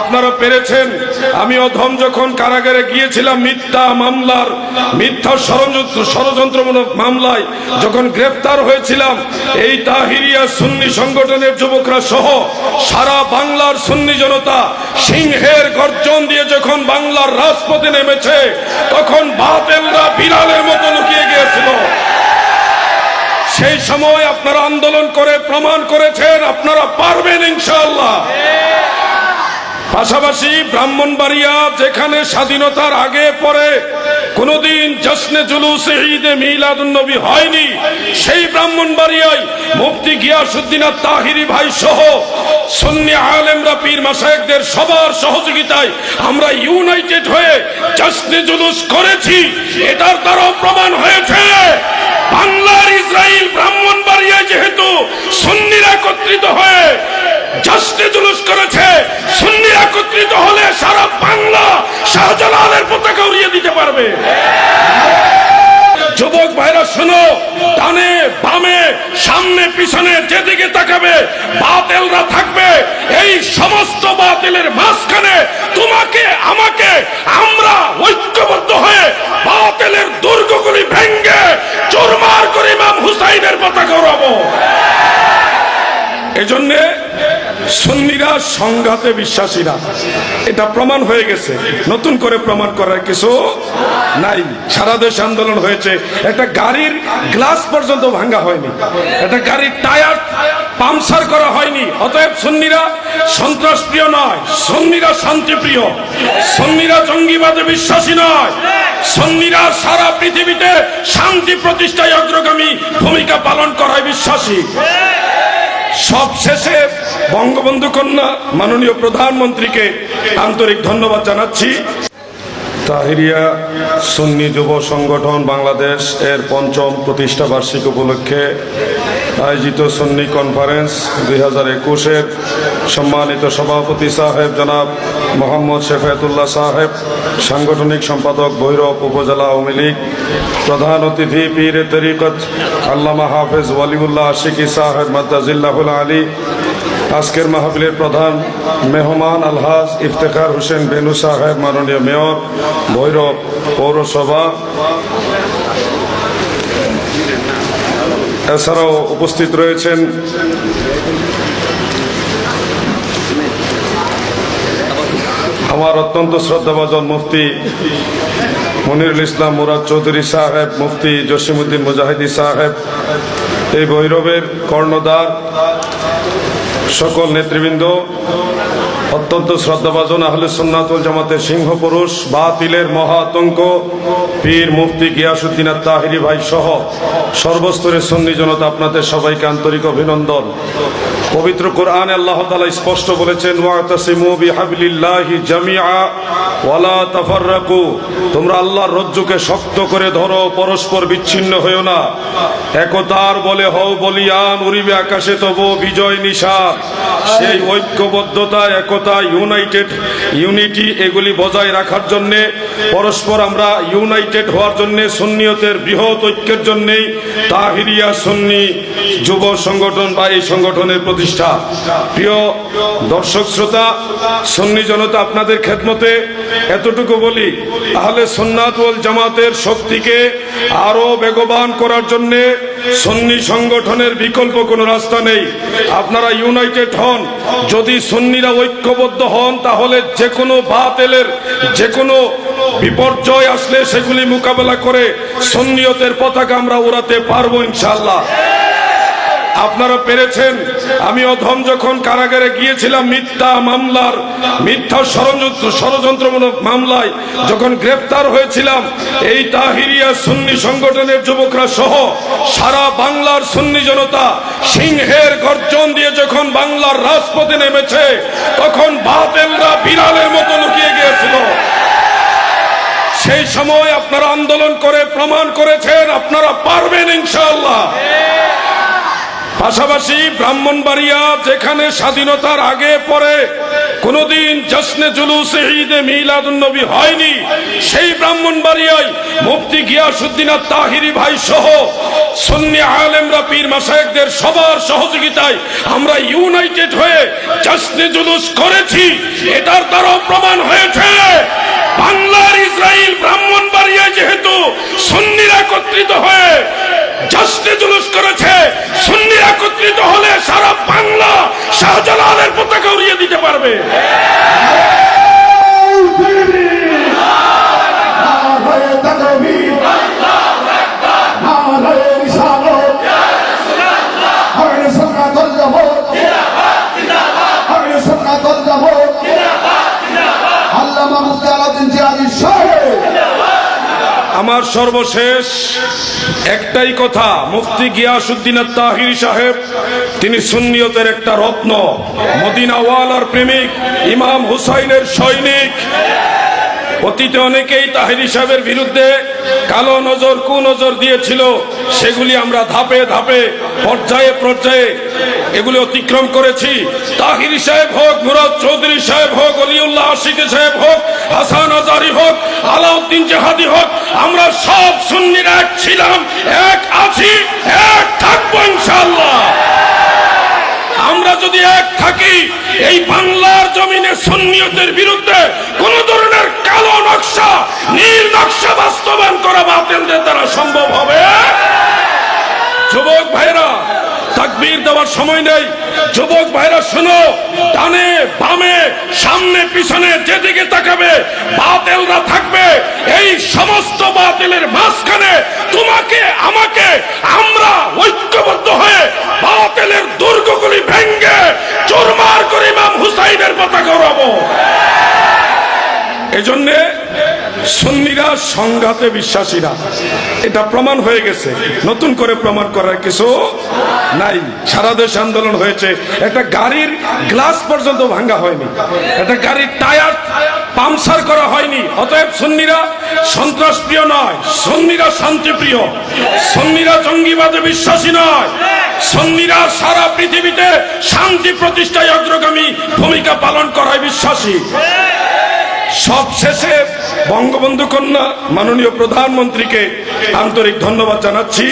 আপনারা পেরেছেন। আমি অধম যখন কারাগারে গিয়েছিলাম, মিথ্যা মামলার, মিথ্যা ষড়যন্ত্র, ষড়যন্ত্রমূলক মামলায় যখন গ্রেফতার হয়েছিলাম, এই তাহিরিয়া সুন্নি সংগঠনের যুবকরা সহ সারা বাংলার সুন্নি জনতা সিংহের গর্জন দিয়ে যখন বাংলার রাজপথে নেমেছে, তখন বাতেলরা বিড়ালের মতো লুকিয়ে গিয়েছিল। সেই সময় আপনারা আন্দোলন করে, প্রমাণ করেছেন, আপনারা পারবেন ইনশাআল্লাহ। পাশাপাশি ব্রাহ্মণবাড়িয়া যেখানে স্বাধীনতার আগে পরে কোনোদিন জশ্নে জুলুসে ঈদে মিলাদুন নবী হয়নি, সেই ব্রাহ্মণবাড়িয়ায় মুফতি গিয়াসুদ্দিন তাহিরি ভাই সহ সুন্নি আলেমরা পীর মাসায়েকদের সবার সহযোগিতায় আমরা ইউনাইটেড হয়ে জশ্নে জুলুস করেছি। এটার দ্বারাও প্রমাণ হয়েছে। বাংলার ইসরায়েল ব্রাহ্মণবাড়িয়ায় যেহেতু সুন্নিরা একত্রিত হয়ে জাস্টে জুলুস করেছে সুন্নিরা একত্রিত হলে সারা বাংলা শাহজালালের পতাকা উড়িয়ে দিতে পারবে যুবক ভাইরা শোনো ডানে বামে সামনে পিছনে যেদিকে তাকাবে বাতেলরা থাকবে এই সমস্ত বাতিলের মাঝখানে তোমাকে আমাকে আমরা ঐক্যবদ্ধ হয়ে বাতিলের দুর্গগুলি ভেঙ্গে চুরমার করে ইমাম হুসাইনের পতাকা উড়াবো এজন্যে সুন্নিরা সংঘাতে বিশ্বাসী না এটা প্রমাণ হয়ে গেছে। নতুন করে প্রমাণ করার কিছু নাই। সারা দেশ আন্দোলন হয়েছে। একটা গাড়ির গ্লাস পর্যন্ত ভাঙ্গা হয়নি। একটা গাড়ির টায়ার পামসার করা হয়নি। অতএব সন্নিরা সন্ত্রাস প্রিয় নয়। সুন্নিরা শান্তিপ্রিয়। সুন্নিরা জঙ্গিবাদে বিশ্বাসী নয়। সন্নিরা সারা পৃথিবীতে শান্তি প্রতিষ্ঠায় অগ্রগামী ভূমিকা পালন করায় বিশ্বাসী। সব শেষে বঙ্গবন্ধু কন্যা মাননীয় প্রধানমন্ত্রীকে আন্তরিক ধন্যবাদ জানাচ্ছি। তাহিরিয়া সুন্নি যুব সংগঠন বাংলাদেশ এর পঞ্চম প্রতিষ্ঠা বার্ষিক উপলক্ষে আয়োজিত সুন্নি কনফারেন্স দুই হাজার একুশের সম্মানিত সভাপতি সাহেব জনাব মোহাম্মদ শেফায়তুল্লাহ সাহেব, সাংগঠনিক সম্পাদক ভৈরব উপজেলা আওয়ামী লীগ, প্রধান অতিথি পীর তরিকত আল্লামা হাফেজ ওয়ালিউল্লাহ আশিকি সাহেব মাদ্দাজিল্লাহুল আলী আজকের মাহফিলের প্রধান মেহমান আলহাজ ইফতেখার হোসেন বেনু সাহেব, মাননীয় মেয়র, ভৈরব পৌরসভা। এছাড়াও উপস্থিত রয়েছেন আমার অত্যন্ত শ্রদ্ধাভাজন মুফতি মনিরুল ইসলাম মুরাদ চৌধুরী সাহেব, মুফতি জসিমুদ্দিন মুজাহিদি সাহেব। এই ভৈরবের কর্ণধার সকল নেতৃবৃন্দ, অত্যন্ত শ্রদ্ধাভাজন আহলে সন্ন্যাতুল জামাতের সিংহ পুরুষ, বাতিলের মহাতঙ্ক পীর মুফতি গিয়াসুদ্দিন তাহিরি ভাই সহ সর্বস্তরের সন্নিজনতা আপনাদের সবাইকে আন্তরিক অভিনন্দন। পবিত্র কোরআনে আল্লাহ তাআলা স্পষ্ট বলেছেন, ওয়াতাসিমু বিহাবলিল্লাহি জামিআ ওয়ালা তাফাররাকু। তোমরা আল্লাহর রজ্জুকে শক্ত করে ধরো, পরস্পর বিচ্ছিন্ন হয়েও না। একতার বলে, হও বলিয়ান উড়িবে আকাশে তবু বিজয় নিশান। সেই ঐক্যবদ্ধতা, একতা, ইউনাইটেড, ইউনিটি, এগুলি বজায় রাখার জন্য, পরস্পর আমরা ইউনাইটেড হওয়ার জন্য, সুন্নিয়তের বৃহৎ ঐক্যের জন্যেই তাহিরিয়া সুন্নি যুব সংগঠন বা এই সংগঠনের প্রতিষ্ঠা। প্রিয় দর্শক শ্রোতা, সুন্নি জনতা আপনাদের খেদমতে এতটুকু বলি তাহলে সুন্নাত ওয়াল জামাতের শক্তিকে আরও বেগবান করার জন্য সন্নি সংগঠনের বিকল্প কোনো রাস্তা নেই। আপনারা ইউনাইটেড হন, যদি সন্নিরা ঐক্যবদ্ধ হন, তাহলে যে কোনো বাতেলের যে কোনো বিপর্যয় আসলে সেগুলি মোকাবেলা করে সুন্নিয়তের পতাকা আমরা উড়াতে পারব ইনশাল্লাহ আপনারা পেরেছেন। আমি অধম যখন কারাগারে গিয়েছিলাম, মিথ্যা মামলার, মিথ্যা ষড়যন্ত্র, ষড়যন্ত্রমূলক মামলায় যখন গ্রেফতার হয়েছিলাম, এই তাহিরিয়া সুন্নি সংগঠনের যুবকরা সহ সারা বাংলার সুন্নি জনতা সিংহের গর্জন দিয়ে যখন বাংলার রাজপথে নেমেছে, তখন বাতেলরা বিড়ালের মতো লুকিয়ে গিয়েছিল। সেই সময় আপনারা আন্দোলন করে, প্রমাণ করেছেন, আপনারা পারবেন ইনশাআল্লাহ। পাশাপাশি ব্রাহ্মণবাড়িয়া যেখানে স্বাধীনতার আগে পরে কোনোদিন জশ্নে জুলুসে ঈদে মিলাদুন নবী হয়নি, সেই ব্রাহ্মণবাড়িয়ায় মুফতি গিয়াসুদ্দিন তাহিরি ভাই সহ সুন্নি আলেমরা পীর মাসায়েকদের সবার সহযোগিতায় আমরা ইউনাইটেড হয়ে জশ্নে জুলুস করেছি। এটার দ্বারা প্রমাণ হয়েছে। বাংলার ইসরায়েল ব্রাহ্মণবাড়িয়ায় যেহেতু সুন্নিরা একত্রিত হয়ে জশ্নে জুলুস করেছে সুন্নিরা একত্রিত হলে সারা বাংলা শাহজালালের পতাকা উড়িয়ে দিতে পারবে। নারায়ে আমার সর্বশেষ একটাই কথা, মুফতি গিয়াসুদ্দিন তাহির সাহেব, তিনি সুন্নিয়তের একটা রত্ন, মদিনাওয়ালার প্রেমিক, ইমাম হুসাইনের সৈনিক। অতীতে অনেকেই তাহির সাহেবের বিরুদ্ধে কালো নজর, কু নজর দিয়েছিল। সেগুলি আমরা ধাপে ধাপে, পর্যায়ে পর্যায়ে এগুলি অতিক্রম করেছি। তাহির সাহেব হোক মুরাদ চৌধুরী সাহেব হোক, অলিউল্লাহ আশিক সাহেব হোক, হাসান আজারি হোক, আলাউদ্দিন জাহাদি হোক, আমরা সব সুন্নির এক ছিলাম, এক আছি, এক থাকব ইনশাল্লাহ আমরা যদি এক থাকি, এই বাংলার জমিনে সুন্নিয়তের বিরুদ্ধে কোন ধরনের কালো নকশা নীল নকশা বাস্তবায়ন করা বাতিলদের দ্বারা সম্ভব হবে? যুবক ভাইরা, তাকবীর দেওয়ার সময় নেই। যুবক ভাইরা, শোনো, ডানে, বামে, সামনে, পিছনে, যেদিকে তাকাবে, বাতেলরা থাকবে। এই সমস্ত বাতিলের মাঝখানে তোমাকে, আমাকে, আমরা ঐক্যবদ্ধ হয়ে বাতিলের দুর্গগুলি ভেঙ্গে চুরমার করে ইমাম হুসাইনের পতাকা উড়াবো। এজন্যে সুন্নিরা, সংঘাতে বিশ্বাসীরা। এটা প্রমাণ হয়ে গেছে। নতুন করে প্রমাণ করার কিছু নাই। সারা দেশ আন্দোলন হয়েছে। একটা গাড়ির গ্লাস পর্যন্ত ভাঙ্গা হয়নি। একটা গাড়ির টায়ার পামসার করা হয়নি। অতএব সুন্নিরা সন্ত্রাস প্রিয় নয়। সুন্নিরা শান্তিপ্রিয়। সুন্নিরা জঙ্গিবাদে বিশ্বাসী নয়। সুন্নিরা সারা পৃথিবীতে শান্তি প্রতিষ্ঠায় অগ্রগামী ভূমিকা পালন করায় বিশ্বাসী। সব শেষে বঙ্গবন্ধু কন্যা মাননীয় প্রধানমন্ত্রীকে আন্তরিক ধন্যবাদ জানাচ্ছি।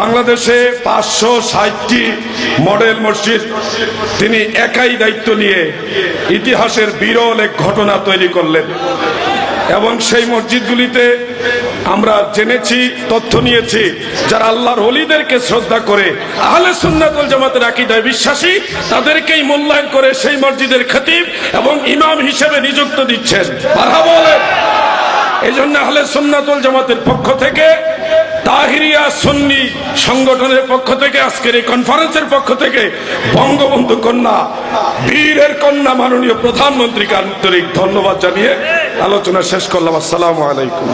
বাংলাদেশে পাঁচশো ষাটটি মডেল মসজিদ, তিনি একাই দায়িত্ব নিয়ে ইতিহাসের বিরল এক ঘটনা তৈরি করলেন। এবং সেই মসজিদগুলিতে আমরা জেনেছি, তথ্য নিয়েছি, যারা আল্লাহর হলিদেরকে শ্রদ্ধা করে, আহলে সুন্নাতুল জামাতের আকীদায় বিশ্বাসী, তাদেরকেই মূল্যায়ন করে সেই মসজিদের খতিব এবং ইমাম হিসেবে নিযুক্ত দিচ্ছেন। বলেন। এই জন্য আহলে সুন্নাতুল জামাতের পক্ষ থেকে, তাহিরিয়া সুন্নি সংগঠনের পক্ষ থেকে, আজকের এই কনফারেন্সের পক্ষ থেকে, বঙ্গবন্ধু কন্যা, বীরের কন্যা মাননীয় প্রধানমন্ত্রীকে আন্তরিক ধন্যবাদ জানিয়ে আলোচনা শেষ করলাম আসসালামু আলাইকুম।